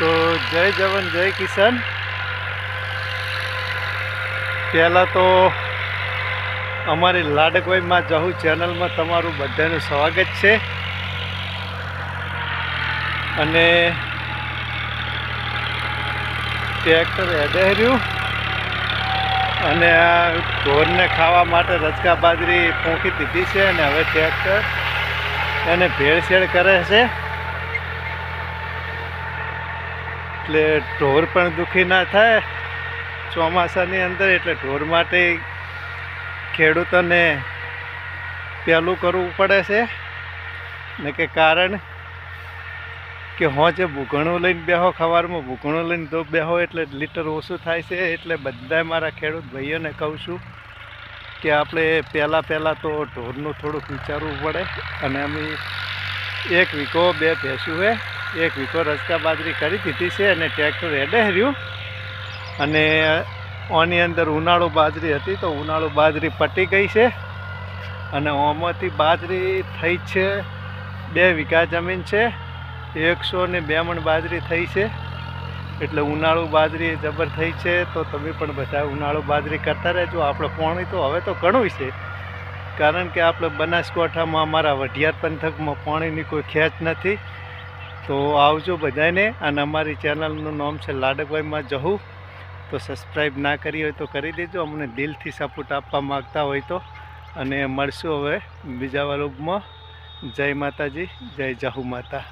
તો જય જવાન, જય કિસાન. પહેલાં તો અમારી લાડકભાઈમાં જહુ ચેનલમાં તમારું બધાનું સ્વાગત છે. અને ટ્રેક્ટર એડહેર્યું. અને આ ઢોરને ખાવા માટે રચકા બાજરી ફૂંકી દીધી છે અને હવે ટ્રેક્ટર એને ભેળસેળ કરે છે. એટલે ઢોર પણ દુઃખી ના થાય. ચોમાસાની અંદર એટલે ઢોર માટે ખેડૂતોને પહેલું કરવું પડે છે. ને કે કારણ કે હોજે ભૂગણું લઈને બેહો, ખવારમાં ભૂગણું લઈને તો બેહો એટલે લીટર ઓછું થાય છે. એટલે બધા મારા ખેડૂત ભાઈઓને કહું છું કે આપણે પહેલાં પહેલાં તો ઢોરનું થોડુંક વિચારવું પડે. અને અમે એક વીઘો બે ભેંસું છે એક વીઘો રસ્તા બાજરી કરી દીધી છે અને ટ્રેક્ટર એડે હર્યું અને ઓની અંદર ઉનાળુ બાજરી હતી તો ઉનાળુ બાજરી પટી ગઈ છે. અને ઓમાંથી બાજરી થઈ છે બે વીઘા જમીન છે. એકસો ને બે મણ બાજરી થઈ છે. એટલે ઉનાળુ બાજરી જબર થઈ છે તો તમે પણ બધા ઉનાળુ બાજરી કરતા રહેજો. આપણે પોણી તો હવે તો ઘણું છે. કારણ કે આપણે બનાસકાંઠામાં અમારા વઢિયાર પંથકમાં પાણીની કોઈ ખેંચ નથી. તો આવજો બધાને અને અમારી ચેનલનું નામ છે લાડકભાઈમાં જહું. તો સબસ્ક્રાઈબ ના કરી હોય તો કરી દેજો. અમને દિલથી સપોર્ટ આપવા માગતા હોય તો. અને મળશું હવે બીજા વર્ગમાં જય માતાજી, જય જાહુ માતા.